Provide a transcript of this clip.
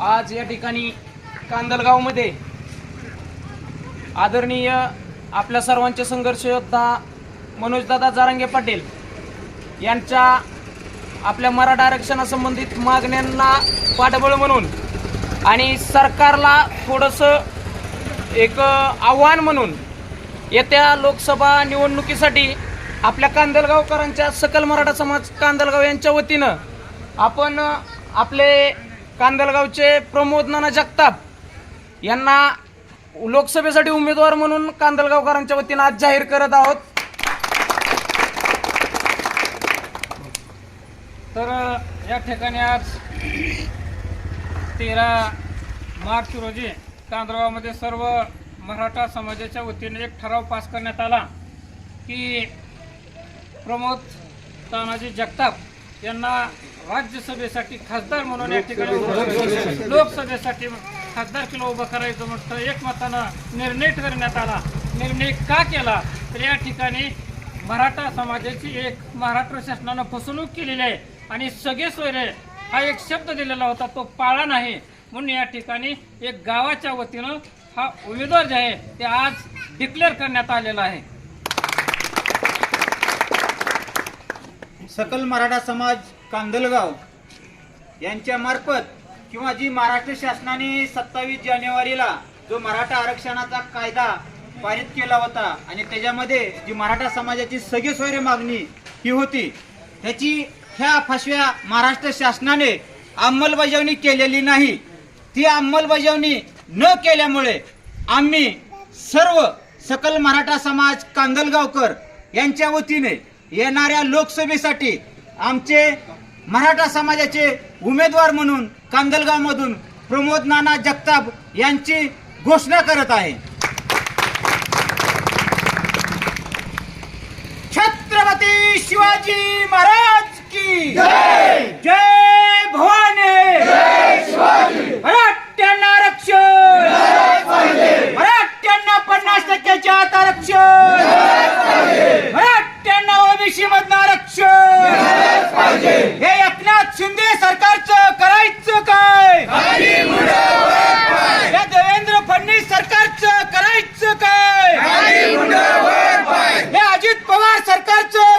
आज या ठिकाणी कांदलगावमध्ये आदरणीय आपल्या सर्वांचे संघर्ष योद्धा मनोजदादा जारांगे पाटील यांच्या आपल्या मराठा आरक्षणासंबंधित मागण्यांना पाठबळ म्हणून आणि सरकारला थोडंसं एक आव्हान म्हणून येत्या लोकसभा निवडणुकीसाठी आपल्या कांदलगावकरांच्या सकल मराठा समाज कांदलगाव यांच्या वतीनं आपण आपले कांदलगावचे प्रमोद नाना जगताप यांना लोकसभेसाठी उमेदवार म्हणून कांदलगावकरांच्या वतीनं आज जाहीर करत आहोत. तर या ठिकाणी आज तेरा मार्च रोजी कांदळगावमध्ये सर्व मराठा समाजाच्या वतीने एक ठराव पास करण्यात आला की प्रमोद तानाजी जगताप यांना राज्यसभेसाठी खासदार म्हणून या ठिकाणी उभं लोकसभेसाठी खासदार किलो उभं करायचं म्हटलं एकमतानं निर्णय करण्यात आला. निर्णय का केला? तर या ठिकाणी मराठा समाजाची एक महाराष्ट्र शासनानं फसवणूक केलेली आहे आणि सगळे सोयरे हा एक शब्द दिलेला होता तो पाळा नाही. म्हणून या ठिकाणी एक गावाच्या वतीनं हा उमेदवार जे आहे ते आज डिक्लेअर करण्यात आलेला आहे. सकल मराठा समाज कांदलगाव यांच्या मार्फत किंवा जी महाराष्ट्र शासनाने सत्तावीस जानेवारीला जो मराठा आरक्षणाचा कायदा पारित केला होता आणि त्याच्यामध्ये जी मराठा समाजाची सगळी सोयरे मागणी ही होती त्याची ह्या फसव्या महाराष्ट्र शासनाने अंमलबजावणी केलेली नाही. ती अंमलबजावणी न केल्यामुळे आम्ही सर्व सकल मराठा समाज कांदलगावकर यांच्या वतीने येणाऱ्या लोकसभेसाठी आमचे मराठा समाजाचे उमेदवार म्हणून कांदलगावमधून प्रमोद नाना जगताप यांची घोषणा करत आहे. छत्रपती शिवाजी महाराज की Roberto!